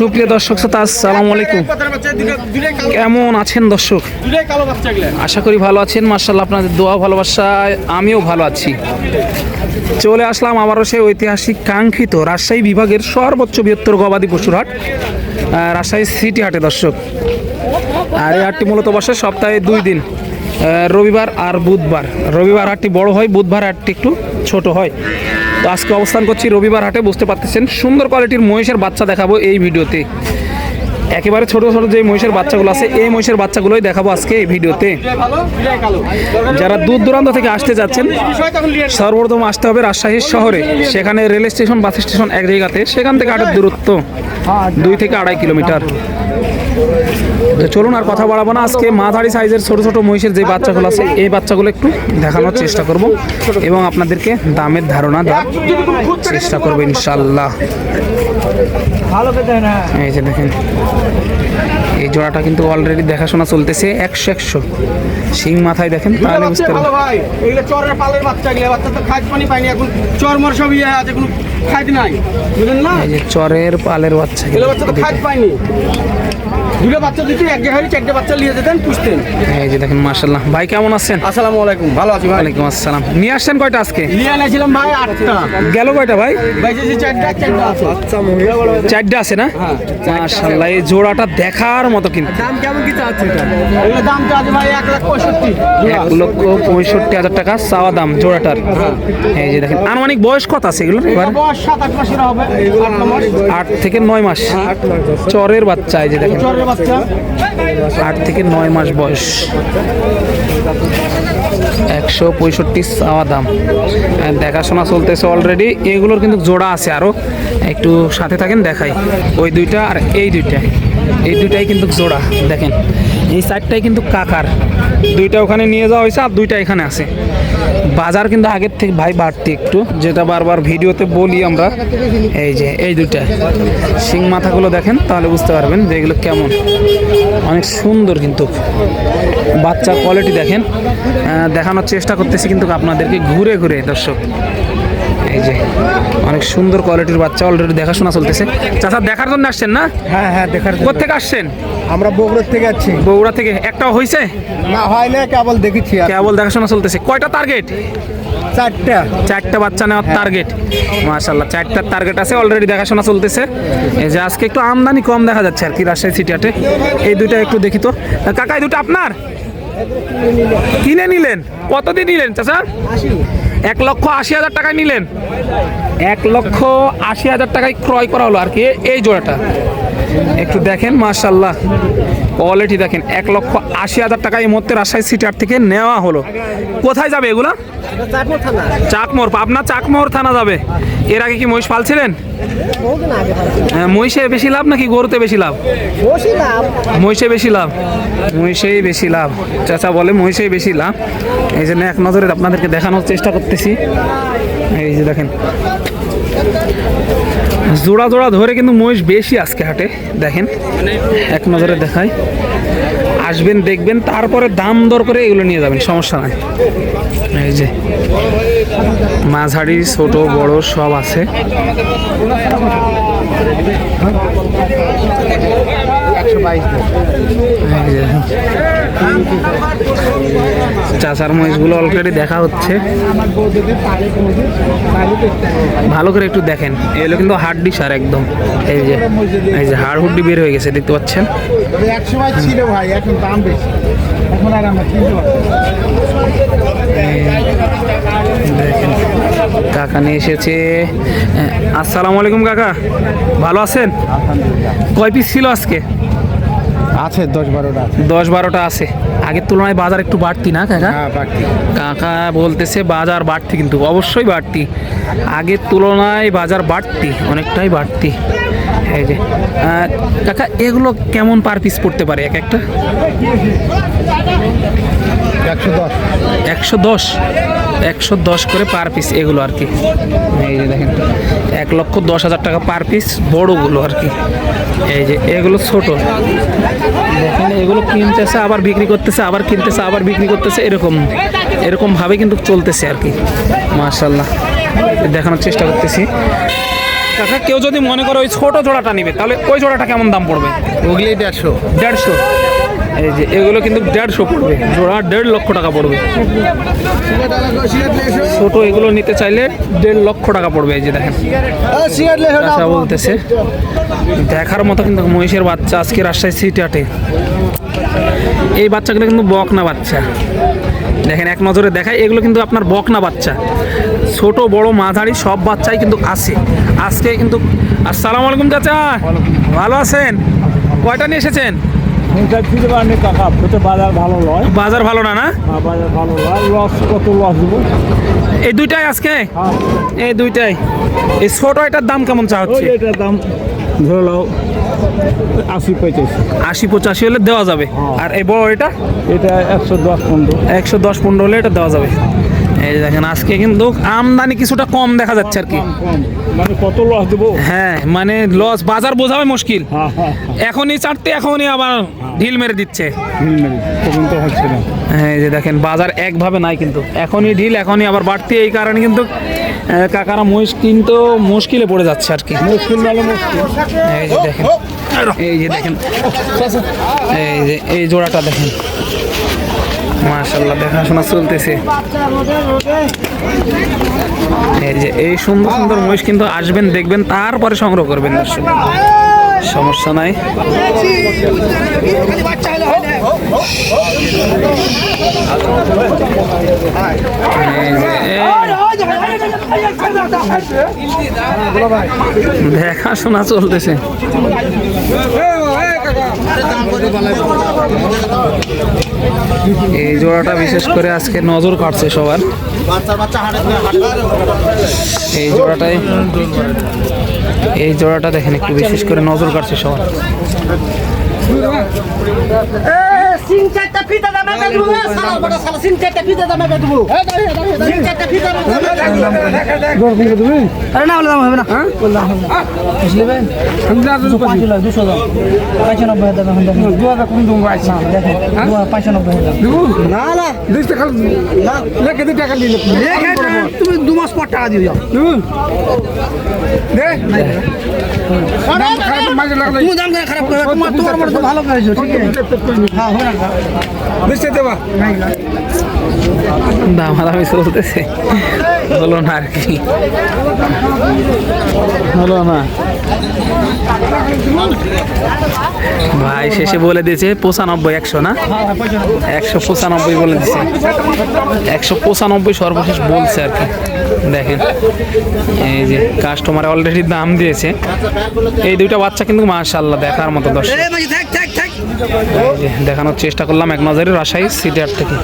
সুপ্রিয় দর্শক শ্রোতা, আসসালামু আলাইকুম। কেমন আছেন দর্শক? আশা করি ভালো আছেন মার্শাল্লাহ আপনাদের দোয়া ভালোবাসায় আমিও ভালো আছি। চলে আসলাম আবারও সেই ঐতিহাসিক, কাঙ্ক্ষিত রাজশাহী বিভাগের সর্বোচ্চ বৃহত্তর গবাদি পশুর হাট রাজশাহী সিটি হাটে দর্শক। আর এই হাটটি মূলত বসে সপ্তাহে দুই দিন রবিবার আর বুধবার। রবিবার হাটটি বড় হয়, বুধবার হাটটি একটু ছোট হয়। তো আজকে অবস্থান করছি রবিবার হাটে, বুঝতে পারতেছেন। সুন্দর কোয়ালিটির মহিষের বাচ্চা দেখাবো এই ভিডিওতে। একেবারে ছোট ছোট যে মহিষের বাচ্চাগুলো আছে, এই মহিষের বাচ্চাগুলোই দেখাবো আজকে এই ভিডিওতে। যারা দূর দূরান্ত থেকে আসতে যাচ্ছেন, সর্বপ্রথম আসতে হবে রাজশাহী শহরে। সেখানে রেল স্টেশন, বাস স্টেশন এক জায়গাতে। সেখান থেকে হাটের দূরত্ব দুই থেকে আড়াই কিলোমিটার। চলুন আর কথা বাড়াবো না। আজকে মাঝারি সাইজের ছোট ছোট মহিষের যে বাচ্চাগুলো আছে, এই বাচ্চাগুলো একটু দেখানোর চেষ্টা করব এবং আপনাদেরকে দামের ধারণা দেওয়ার চেষ্টা করব ইনশাল্লাহ এই যে দেখেন এই জোড়াটা কিন্তু অলরেডি দেখাশোনা চলতেছে একশো একশো। শিং মাথায় দেখেন তাহলে বুঝতে পারবেন ভাই। এগুলো চরের পালের বাচ্চা গিয়ে বাচ্চা তো খাদ্য পানি পায়নি এখন চর মর সব ইয়ে আছে কোনো নাই। বুঝলেন না? এই যে চরের পালের বাচ্চা এগুলো বাচ্চা তো খাদ্য পায়নি। দুটো বাচ্চা দিতে এক জায়গায় চারটে বাচ্চা নিয়ে যেতেন পুষতেন। এই যে দেখেন ভাই কেমন আছেন? আসসালামু আলাইকুম ভালো আছি ভাই। ওয়ালাইকুম আসসালাম। নিয়ে আসছেন কয়টা আজকে? নিয়ে এনেছিলাম ভাই আটটা। গেল কয়টা ভাই? বেঁচেছি চারটা চারটা আছে। আচ্ছা মহিলা বড় চারটে আছে না? হ্যাঁ, এই জোড়াটা দেখার মতো কিন্তু। দাম কেমন কি চাচ্ছে এটা? দাম ভাই এক লাখ পঁয়ষট্টি। এক লক্ষ পঁয়ষট্টি হাজার টাকা চাওয়া দাম জোড়াটার। এই যে দেখেন আনুমানিক বয়স কত আছে এগুলো এবার? আট থেকে নয় মাস। চরের বাচ্চা এই যে দেখেন। চরের বাচ্চা। আট থেকে নয় মাস বয়স। একশো পঁয়ষট্টি চাওয়া দাম। আর দেখাশোনা চলতেছে অলরেডি এগুলোর কিন্তু জোড়া আছে আরও একটু সাথে থাকেন দেখাই। ওই দুইটা আর এই দুইটা। এই দুইটাই কিন্তু জোড়া, দেখেন। এই সাইডটাই কিন্তু কাকার। দুইটা ওখানে নিয়ে যাওয়া হয়েছে আর দুইটা এখানে আছে। বাজার কিন্তু আগের থেকে ভাই বাড়তি একটু, যেটা বারবার ভিডিওতে বলি আমরা। এই যে, এই দুইটা। শিং মাথাগুলো দেখেন, তাহলে বুঝতে পারবেন যে এগুলো কেমন। অনেক সুন্দর কিন্তু। বাচ্চা কোয়ালিটি দেখেন। দেখানোর চেষ্টা করতেছি কিন্তু আপনাদেরকে ঘুরে ঘুরে, দর্শক। এই যে অনেক সুন্দর কোয়ালিটির বাচ্চা অলরেডি দেখাশোনা চলতেছে। চাচা দেখার জন্য আসছেন না? হ্যাঁ হ্যাঁ দেখার জন্য। কোথেকে আসছেন? আমরা বগুড়ার থেকে আছি বগুড়া থেকে। একটাও হয়েছে না হয় না কেবল দেখেছি কেবল দেখাশোনা চলতেছে। কয়টা টার্গেট চারটা। চারটা বাচ্চা নেওয়ার টার্গেট মাশাল্লাহ চারটার টার্গেট আছে অলরেডি দেখাশোনা চলতেছে। এই যে আজকে একটু আমদানি কম দেখা যাচ্ছে আর কি রাজশাহী সিটি এই দুইটা একটু দেখি তো। কাকা এই দুটো আপনার? কিনে নিলেন? কত কতদিন নিলেন চাচা? এক লক্ষ আশি হাজার টাকায় নিলেন। এক লক্ষ আশি হাজার টাকায় ক্রয় করা হলো আর কি এই জোড়াটা। একটু দেখেন মাশাল্লাহ কোয়ালিটি দেখেন এক লক্ষ আশি হাজার টাকা এই মুহূর্তে রাজশাহী সিটার থেকে নেওয়া হলো। কোথায় যাবে এগুলা? চাকমোর পাবনা চাকমোর থানা যাবে। এর আগে কি মহিষ পালছিলেন? হ্যাঁ, মহিষে বেশি লাভ নাকি গরুতে বেশি লাভ? মহিষে বেশি লাভ। মহিষেই বেশি লাভ। চাচা বলে মহিষেই বেশি লাভ। এই জন্য এক নজরে আপনাদেরকে দেখানোর চেষ্টা করতেছি। এই যে দেখেন জোড়া জোড়া ধরে কিন্তু মহিষ বেশি আজকে হাটে, দেখেন। এক নজরে দেখায় আসবেন, দেখবেন, তারপরে দাম দর করে এগুলো নিয়ে যাবেন, সমস্যা নাই। এই যে, মাঝারি, ছোট, বড় সব আছে। চাচার মহিষগুলো অলরেডি দেখা হচ্ছে। ভালো করে একটু দেখেন। এগুলো কিন্তু হাড্ডি সার একদম। এই যে এই যে হাড় হুড্ডি বের হয়ে গেছে দেখতে পাচ্ছেন? এক ছিল ভাই এখন দাম বেশি। এখন আর আমরা কিনতে দেখেন কাকা নিয়ে এসেছে। আসসালামু আলাইকুম কাকা। ভালো আছেন? কয় পিস ছিল আজকে? আছে দশ বারোটা দশ বারোটা আছে। আগের তুলনায় বাজার একটু বাড়তি না কাকা? হ্যাঁ কাকা বলতেছে বাজার বাড়তি কিন্তু অবশ্যই বাড়তি। আগের তুলনায় বাজার বাড়তি অনেকটাই বাড়তি। এই যে কাকা এগুলো কেমন পার পিস পড়তে পারে এক একটা? একশো দশ। একশো দশ? একশো দশ করে পার পিস এগুলো আর কি। এই যে দেখেন এক লক্ষ দশ হাজার টাকা পার পিস বড়গুলো আর কি। এই যে এগুলো ছোট। দেখেন এগুলো কিনতেছে আবার বিক্রি করতেছে আবার কিনতেছে আবার বিক্রি করতেছে এরকম এরকম ভাবে কিন্তু চলতেছে আর কি। মার্শাল্লাহ দেখানোর চেষ্টা করতেছি। কাকা কেউ যদি মনে করে ওই ছোট জোড়াটা নিবে তাহলে ওই জোড়াটা কেমন দাম পড়বে? ওগুলি দেড়শো। দেড়শো? এই যে এগুলো কিন্তু দেড়শো পড়বে। জোড়া দেড় লক্ষ টাকা পড়বে। ছোট এগুলো নিতে চাইলে দেড় লক্ষ টাকা পড়বে এই যে দেখেন। বলতেছে দেখার মতো কিন্তু মহিষের বাচ্চা আজকে রাজশাহী সিটি আটে এই বাচ্চাগুলো কিন্তু বকনা বাচ্চা। দেখেন এক নজরে দেখায় এগুলো কিন্তু আপনার বকনা বাচ্চা। ছোট বড় মাঝারি সব বাচ্চাই কিন্তু আছে আজকে কিন্তু আসসালামু আলাইকুম চাচা। ভালো আছেন? কয়টা নিয়ে এসেছেন? বাজার ভালো নয় বাজার ভালো না না? বাজার ভালো নয় লস কত লস এই দুইটাই আজকে? এই দুইটাই। এই ছোট এটার দাম কেমন চা হচ্ছে? এটার দাম ধরে নাও আশি পঁচাশি আশি পঁচাশি হলে দেওয়া যাবে। আর এই বড় এটা? এটা একশো দশ পনেরো। একশো দশ পনেরো হলে এটা দেওয়া যাবে। এই যে দেখেন আজকে কিন্তু আমদানি কিছুটা কম দেখা যাচ্ছে আর কি। মানে কত লস দেবো? হ্যাঁ মানে লস বাজার বোঝাবে মুশকিল। হ্যাঁ হ্যাঁ এখনই চারটে এখনই আবার ঢিল মেরে দিচ্ছে। হচ্ছে না। হ্যাঁ, এই যে দেখেন বাজার একভাবে নাই কিন্তু। এখনই ঢিল এখনই আবার বাড়তি এই কারণে কিন্তু কাকারা মহিষ কিন্তু মুশকিলে পড়ে যাচ্ছে আর কি। মুশকিল মানে মুশকিল। এই যে দেখেন এই যে দেখেন এই যে এই জোড়াটা দেখেন। মাশাল্লাহ দেখাশোনা চলতেছে। এই যে, এই সুন্দর সুন্দর মহিষ কিন্তু আসবেন, দেখবেন, তারপরে সংগ্রহ করবেন, দর্শক। সমস্যা নাই। দেখাশোনা চলতেছে। এই জোড়াটা বিশেষ করে আজকে নজর কাটছে সবার। এই জোড়াটাই। এই জোড়াটা দেখেন একটু বিশেষ করে নজর কাটছে সবার। সিং চারটা ফিতা দামে বেচবো না সালা বড় চারটা ফিতা দামে বেচবো সিং চারটা ফিতা দামে আরে না বলে দাম হবে না। বলে দাম হবে না বুঝলি ভাই পাঁচ দুশো দাম দেখেন দু হাজার দাম দু হাজার। দাম না না। দুই টাকা না। লেখে দুই টাকা নিলে তুমি দু মাস পর টাকা দিয়ে যাও। দে। তুমি দাম খারাপ করে তোমার তোমার মতো তো ভালো করেছ ঠিক আছে? হ্যাঁ দামাদামি চলতেছে হলো না আর কি। হলো না। ভাই শেষে বলে দিয়েছে পঁচানব্বই একশো না? একশো পঁচানব্বই বলে দিছে একশো পঁচানব্বই সর্বশেষ বলছে আর কি। দেখেন এই যে কাস্টমার অলরেডি দাম দিয়েছে। এই দুইটা বাচ্চা কিন্তু মাশাল্লাহ দেখার মতো দর্শক। দেখানোর চেষ্টা করলাম এক নজরে রাজশাহী সিটি থেকে।